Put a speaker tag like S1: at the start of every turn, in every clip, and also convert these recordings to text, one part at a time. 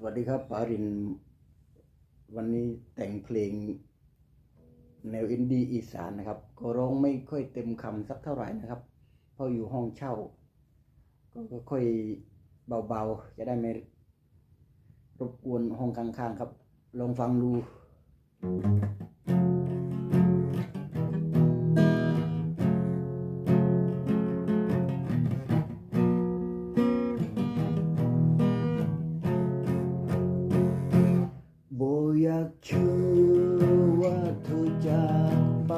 S1: สวัสดีครับปาริน วันนี้แต่งเพลง แนวอินดี้อีสานนะครับ ก็ร้องไม่ค่อยเต็มคำสักเท่าไหร่นะครับ เพราะอยู่ห้องเช่า ก็ก็ค่อยเบาๆ จะได้ไม่รบกวนห้องข้างๆครับ ลองฟังดู ชื่อว่าเธอจากไป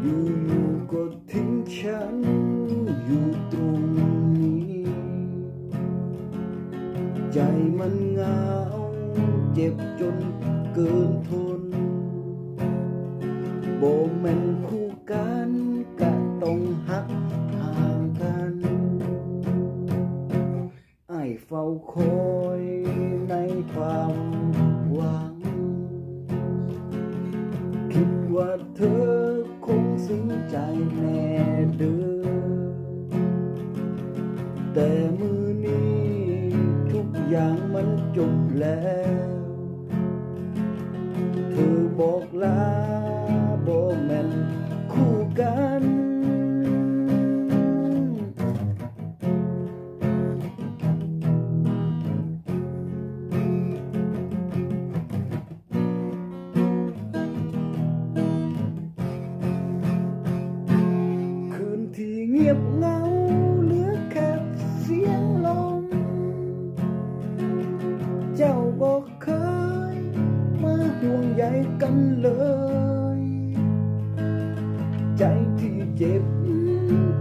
S1: อยู่ๆก็ทิ้งฉันอยู่ตรงนี้ ใจมันเหงาเจ็บจนเกินทนโบแมนคู่กันกะต้องหักห่างกัน ไอ้เฝ้าคอย เธอคงสิ้นใจแน่เด้อแต่มือนี้ทุกอย่างมันจบแล้ว เธอบอกลาบอกแม่นคู่กัน งียบเงาเหลือแค่เสียงลม เจ้าบอกเคย มาห่วงใยกันเลย ใจที่เจ็บ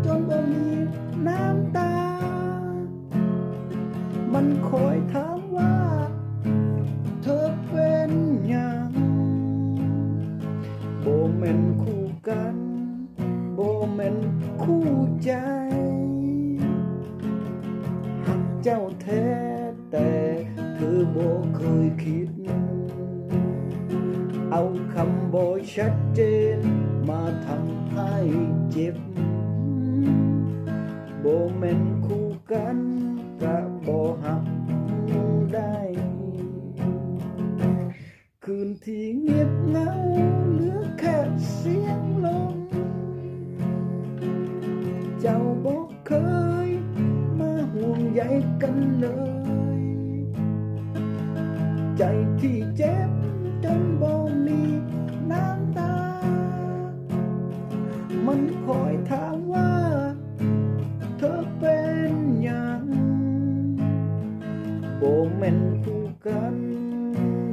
S1: จนบ่มีน้ำตา มันคอยถา ม่นคู่ใจ หักเจ้าแท้แต่เธอโบเคยคิด เอาคำโบชัดเจน มาทำให้เจ็บโบแม่นคู่กันกะโบหักได้ คืนที่เงียบเหงาเหลือแค่เสียงลม กันเลย ใจที่เจ็บจนบ่มีน้ำตา มันคอยถามว่า เธอเป็นหยังโบแม่นคู่กัน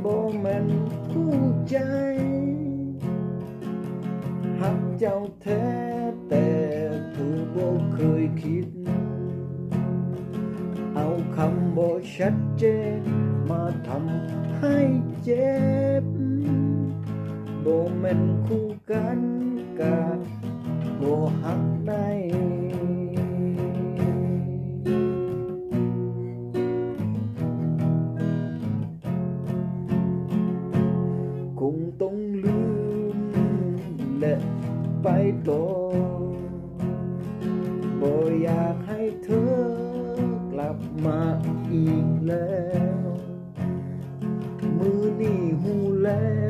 S1: โบแม่นคู่ใจหักเจ้าแท้แต่เธอบ่เคยคิด เอาคำบ่ชัดเจน มาทำให้เจ็บโบแม่นคู่กันกะบ่หักได้คงต้องลืมและไปต่อบ่อยากให้เธอ มาอีกแล้ว มือนี่หูแล้ว